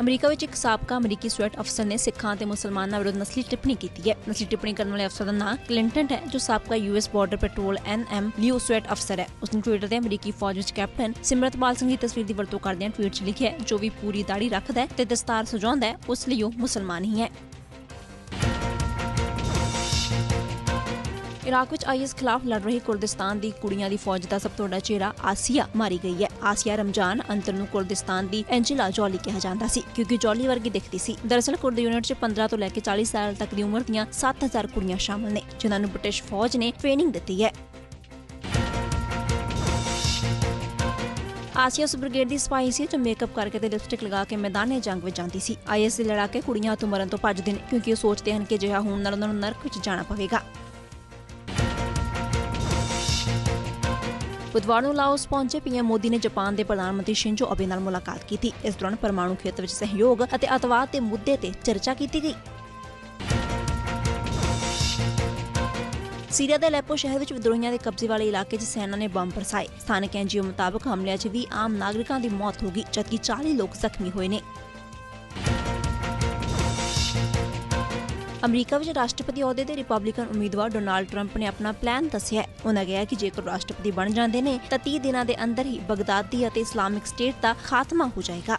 America ਵਿੱਚ ਇੱਕ ਸਾਬਕਾ ਅਮਰੀਕੀ ਸਵੈਟ ਅਫਸਰ ਨੇ ਸਿੱਖਾਂ ਤੇ ਮੁਸਲਮਾਨਾਂ ਵਿਰੁੱਧ ਨਸਲੀ ਟਿੱਪਣੀ ਕੀਤੀ ਹੈ। ਨਸਲੀ ਟਿੱਪਣੀ ਕਰਨ ਵਾਲੇ ਅਫਸਰ ਦਾ ਨਾਮ ਕਲਿੰਟਨ ਹੈ, ਜੋ ਸਾਬਕਾ US border patrol NM Leo sweat ਅਫਸਰ ਹੈ। ਉਸਨੇ ਟਵਿੱਟਰ ਤੇ ਅਮਰੀਕੀ ਫੌਜ ਵਿੱਚ ਕੈਪਟਨ ਸਿਮਰਤਪਾਲ ਸਿੰਘ ਦੀ ਤਸਵੀਰ ਦੀ ਵਰਤੋਂ ਕਰਦਿਆਂ ਟਵੀਟ 'ਚ ਲਿਖਿਆ ਜੋ ਵੀ ਪੂਰੀ ਦਾੜੀ ਰੱਖਦਾ ਹੈ ਤੇ ਦਸਤਾਰ ਸਜਾਉਂਦਾ ਹੈ, ਉਸ ਲਈ ਉਹ ਮੁਸਲਮਾਨ ਹੀ ਹੈ। ਇਰਾਕ ਵਿੱਚ ਆਈਐਸ ਖਿਲਾਫ ਲੜ ਰਹੀ ਕੁਰਦਿਸਤਾਨ ਦੀ ਕੁੜੀਆਂ ਦੀ ਫੌਜ ਦਾ ਸਭ ਤੋਂ ਵੱਡਾ ਚਿਹਰਾ ਆਸੀਆ ਮਾਰੀ ਗਈ ਹੈ। ਆਸੀਆ ਰਮਜ਼ਾਨ ਅੰਤਰ ਨੂੰ ਕੁਰਦਿਸਤਾਨ ਦੀ ਐਂਜੇਲਾ ਜੋਲੀ ਕਿਹਾ ਜਾਂਦਾ ਸੀ, ਕਿਉਂਕਿ ਜੋਲੀ ਵਰਗੀ ਦਿਖਦੀ ਸੀ। ਦਰਅਸਲ ਕੁਰਦ ਯੂਨਿਟ 'ਚ 15 ਤੋਂ ਲੈ ਕੇ 40 ਸਾਲ ਤੱਕ ਦੀ ਉਮਰ ਦੀਆਂ 7000 ਕੁੜੀਆਂ ਸ਼ਾਮਲ ਨੇ, ਜਿਨ੍ਹਾਂ ਨੂੰ ਬ੍ਰਿਟਿਸ਼ ਫੌਜ ਨੇ ਟ੍ਰੇਨਿੰਗ ਦਿੱਤੀ ਹੈ। ਆਸੀਆ ਉਸ ਬ੍ਰਿਗੇਡ ਦੀ ਸਿਪਾਹੀ ਸੀ ਜੋ ਮੇਕਅਪ ਕਰਕੇ ਤੇ ਲਿਪਸਟਿਕ ਲਗਾ ਕੇ ਮੈਦਾਨੇ ਜੰਗ ਵਿੱਚ ਜਾਂਦੀ ਸੀ। ਆਈਐਸ ਦੇ ਲੜਾਕੇ ਕੁੜੀਆਂ ਤੋਂ ਮਰਨ ਤੋਂ ਭੱਜਦੇ ਨੇ ਕਿਉਂਕਿ ਉਹ ਸੋਚਦੇ ਹਨ ਕਿ ਅਜਿਹਾ ਹੋਣ ਨਾਲ ਉਹਨਾਂ ਨੂੰ ਨਰਕ ਵਿੱਚ ਜਾਣਾ ਪਵੇਗਾ। ਬੁੱਧਵਾਰ ਨੂੰ ਲਾਓਸ ਪਹੁੰਚੇ ਪੀਐਮ ਮੋਦੀ ਨੇ ਜਾਪਾਨ ਦੇ ਪ੍ਰਧਾਨ ਮੰਤਰੀ ਸ਼ਿੰਜੋ ਅਬੇ ਨਾਲ ਮੁਲਾਕਾਤ ਕੀਤੀ। ਇਸ ਦੌਰਾਨ ਪਰਮਾਣੂ ਖੇਤਰ ਵਿੱਚ ਸਹਿਯੋਗ ਅਤੇ ਅਤਵਾਦ ਦੇ ਮੁੱਦੇ ਤੇ ਚਰਚਾ ਕੀਤੀ ਗਈ। ਸੀਰੀਆ ਦੇ ਲੈਪੋ ਸ਼ਹਿਰ ਵਿੱਚ ਵਿਦਰੋਹੀਆਂ ਦੇ ਕਬਜ਼ੇ ਵਾਲੇ ਇਲਾਕੇ 'ਚ ਸੈਨਾ ਨੇ ਬੰਬ ਬਰਸਾਏ ਸਥਾਨਕ ਐਨਜੀਓ ਮੁਤਾਬਕ ਹਮਲਿਆਂ 'ਚ ਵੀ ਆਮ ਨਾਗਰਿਕਾਂ ਦੀ ਮੌਤ ਹੋ ਗਈ, ਜਦਕਿ 40 ਲੋਕ ਜ਼ਖਮੀ ਹੋਏ ਨੇ। ਅਮਰੀਕਾ ਵਿੱਚ ਰਾਸ਼ਟਰਪਤੀ ਅਹੁਦੇ ਦੇ ਰਿਪਬਲਿਕਨ ਉਮੀਦਵਾਰ ਡੋਨਾਲਡ ਟਰੰਪ ਨੇ ਆਪਣਾ ਪਲਾਨ ਦੱਸਿਆ ਉਹਨਾਂ ਕਿਹਾ ਕਿ ਜੇਕਰ ਰਾਸ਼ਟਰਪਤੀ ਬਣ ਜਾਂਦੇ ਨੇ, ਤਾਂ 30 ਦਿਨਾਂ ਦੇ ਅੰਦਰ ਹੀ ਬਗਦਾਦੀ ਅਤੇ ਇਸਲਾਮਿਕ ਸਟੇਟ ਦਾ ਖਾਤਮਾ ਹੋ ਜਾਏਗਾ।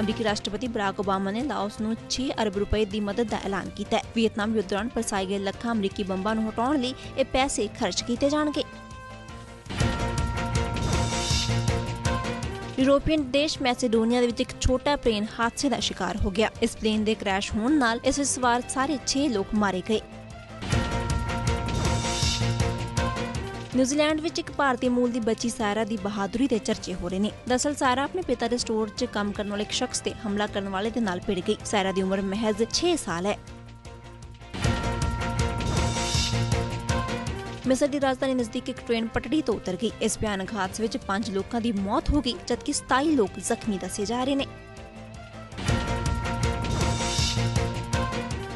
ਅਮਰੀਕੀ ਰਾਸ਼ਟਰਪਤੀ ਬਰਾਕ ਓਬਾਮਾ ਨੇ ਲਾਓਸ ਨੂੰ 6 ਅਰਬ ਰੁਪਏ ਦੀ ਮਦਦ ਦਾ ਐਲਾਨ ਕੀਤਾ ਹੈ। ਵੀਅਤਨਾਮ ਯੁੱਧ ਦੌਰਾਨ ਫਸਾਏ ਗਏ ਲੱਖਾਂ ਅਮਰੀਕੀ ਬੰਬਾਂ ਨੂੰ ਹਟਾਉਣ ਲਈ ਇਹ ਪੈਸੇ ਖਰਚ ਕੀਤੇ ਜਾਣਗੇ। ਯੂਰੋਪੀਅਨ ਦੇਸ਼ ਮੈਸੇਡੋਨੀਆ ਦੇ ਵਿੱਚ ਇੱਕ ਛੋਟਾ ਪਲੇਨ ਹਾਦਸੇ ਦਾ ਸ਼ਿਕਾਰ ਹੋ ਗਿਆ। ਇਸ ਪਲੇਨ ਦੇ ਕ੍ਰੈਸ਼ ਹੋਣ ਨਾਲ ਇਸ ਵਿੱਚ ਸਵਾਰ ਸਾਰੇ 6 ਲੋਕ ਮਾਰੇ ਗਏ। ਨਿਊਜ਼ੀਲੈਂਡ ਵਿੱਚ ਇੱਕ ਭਾਰਤੀ ਮੂਲ ਦੀ ਬੱਚੀ ਸਾਰਾ ਦੀ ਬਹਾਦਰੀ ਦੇ ਚਰਚੇ ਹੋ ਰਹੇ ਨੇ। ਦਰਅਸਲ ਸਾਰਾ ਆਪਣੇ ਪਿਤਾ ਦੇ ਸਟੋਰ 'ਚ ਕੰਮ ਕਰਨ ਵਾਲੇ ਇੱਕ ਸ਼ਖਸ ਤੇ ਹਮਲਾ ਕਰਨ ਵਾਲੇ ਦੇ ਨਾਲ ਭਿੜ ਗਈ। ਸਾਰਾ ਦੀ ਉਮਰ ਮਹਿਜ਼ 6 ਸਾਲ ਹੈ। ਮਿਸਰ ਦੀ ਰਾਜਧਾਨੀ ਨਜ਼ਦੀਕ ਇੱਕ ਟ੍ਰੇਨ ਪਟੜੀ ਤੋਂ ਉਤਰ ਗਈ। ਇਸ ਭਿਆਨਕ ਹਾਦਸੇ ਵਿੱਚ 5 ਲੋਕਾਂ ਦੀ ਮੌਤ ਹੋ ਗਈ, ਜਦਕਿ 27 ਲੋਕ ਜ਼ਖਮੀ ਦੱਸੇ ਜਾ ਰਹੇ ਨੇ।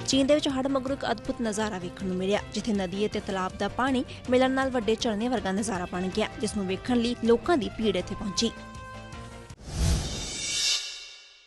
ਚੀਨ ਦੇ ਵਿੱਚ ਹੜ ਮਗਰੋਂ ਇੱਕ ਅਦਭੁਤ ਨਜ਼ਾਰਾ ਵੇਖਣ ਨੂੰ ਮਿਲਿਆ, ਜਿੱਥੇ ਨਦੀ ਅਤੇ ਤਲਾਬ ਦਾ ਪਾਣੀ ਮਿਲਣ ਨਾਲ ਵੱਡੇ ਝਰਨੇ ਵਰਗਾ ਨਜ਼ਾਰਾ ਬਣ ਗਿਆ, ਜਿਸ ਨੂੰ ਵੇਖਣ ਲਈ ਲੋਕਾਂ ਦੀ ਭੀੜ ਇੱਥੇ ਪਹੁੰਚੀ।